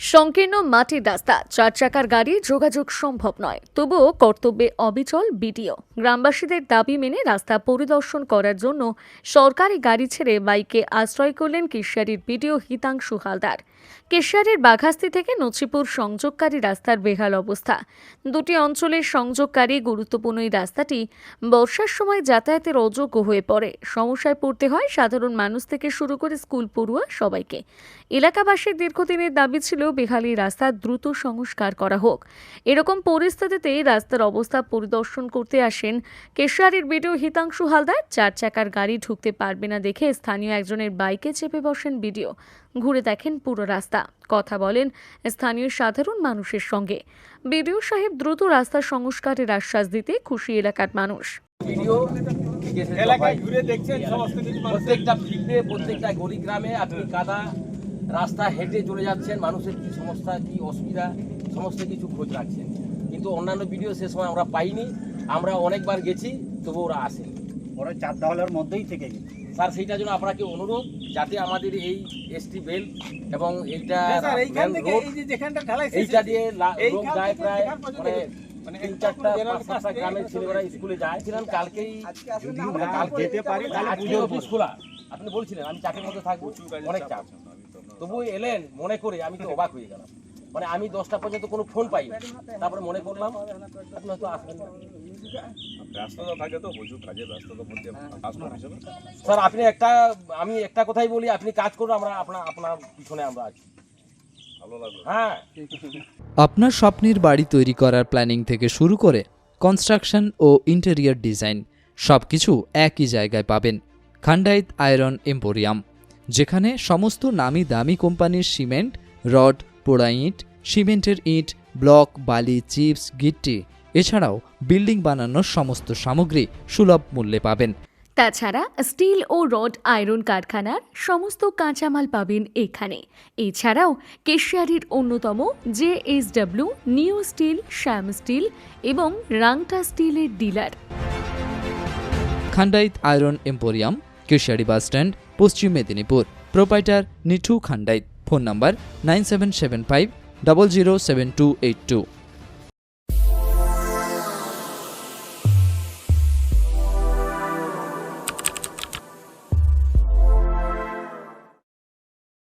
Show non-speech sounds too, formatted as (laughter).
সংকীর্ণ মাটির রাস্তা, চার চাকার গাড়ি যোগাযোগ সম্ভব নয়। তবুও কর্তব্যে অবিচল বিডিও। গ্রামবাসীদের দাবি মেনে রাস্তা পরিদর্শন করার জন্য সরকারি গাড়ি ছেড়ে বাইকে আশ্রয় করলেন কিশারির বিডিও হিতাংশু হালদার। কেশিয়ারির বাঘাস্তি থেকে নছিপুর সংযোগকারী রাস্তার বেহাল অবস্থা। দুটি অঞ্চলের সংযোগকারী গুরুত্বপূর্ণ এই রাস্তাটি বর্ষার সময় যাতায়াতের অযোগ্য হয়ে পড়ে। সমস্যায় পড়তে হয় সাধারণ মানুষ থেকে শুরু করে স্কুল পড়ুয়া সবাইকে। এলাকাবাসীর দীর্ঘদিনের দাবি ছিল বেহালি রাস্তা দ্রুত সংস্কার করা হোক। এরকম পরিস্থিতিতে রাস্তার অবস্থা পরিদর্শন করতে আসেন কেশারির বিডিও হিতাংশু হালদার। চার চাকার গাড়ি ঢুকতে পারবে না দেখে স্থানীয় একজনের বাইকে চেপে বসেন বিডিও। ঘুরে দেখেন পুরো রাস্তা। কথা বলেন স্থানীয় সাধারণ মানুষের সঙ্গে। বিডিও সাহেব দ্রুত রাস্তা সংস্কারের আশ্বাস দিতে খুশি এলাকার মানুষ। এলাকায় ঘুরে দেখছেন সমস্ত কিছু প্রত্যেকটা ফিল্ডে প্রত্যেকটা গলি গ্রামে আপনি কাদা রাস্তা হেঁটে চলে যাচ্ছেন মানুষের কি সমস্যা কি অসুবিধা সমস্ত কিছু খোঁজ রাখছেন। কিন্তু অন্যান্য ভিডিও সে সময় আমরা পাইনি আমরা অনেকবার গেছি তবু ওরা আসেনি। ওরা চার দেওয়ালের মধ্যেই থেকে গেছে। স্যার সেইটার জন্য আপনাকে অনুরোধ যাতে আমাদের এই এসটি বেল এবং এইটা হ্যাঁ, এইটা দিয়ে লোক যায় প্রায় মানে তিন চারটা পাঁচ সাতটা গ্রামের ছেলেমেয়েরা স্কুলে যায়। ছিলাম কালকেই যদি না যেতে পারি তাহলে অফিস খোলা আপনি বলছিলেন আমি চাকরির মধ্যে থাকব অনেক চাপ। তবু এলেন মনে করে আমি তো (laughs) অবাক হয়ে গেলাম। মানে আমি দশটা পর্যন্ত কোনো ফোন পাই তারপরে মনে করলাম আপনি হয়তো আসবেন স্যার আপনি একটা আমি একটা কথাই বলি আপনি কাজ করুন আমরা আপনার আপনার পিছনে আমরা আছি। ভালো লাগল। হ্যাঁ। আপনার স্বপ্নের বাড়ি তৈরি করার প্ল্যানিং থেকে শুরু করে কনস্ট্রাকশন ও ইন্টেরিয়র ডিজাইন সব কিছু একই জায়গায় পাবেন খান্ডাইত আয়রন এম্পোরিয়াম যেখানে সমস্ত নামি দামি কোম্পানির সিমেন্ট রড পোড়া ইট সিমেন্টের ইট ব্লক বালি চিপস গিট্টি এছাড়াও বিল্ডিং বানানোর সমস্ত সামগ্রী সুলভ মূল্যে পাবেন। তাছাড়া স্টিল ও রড আয়রন কারখানার সমস্ত কাঁচামাল পাবেন এখানে। এছাড়াও কেশিয়ারির অন্যতম J S W new steel Shyam steel এবং রাংটা স্টিলের dealer. Khandait iron emporium Keshiary bus stand Paschim Medinipur. Proprietor Nithu Khandait phone number nine seven seven five double zero seven two eight two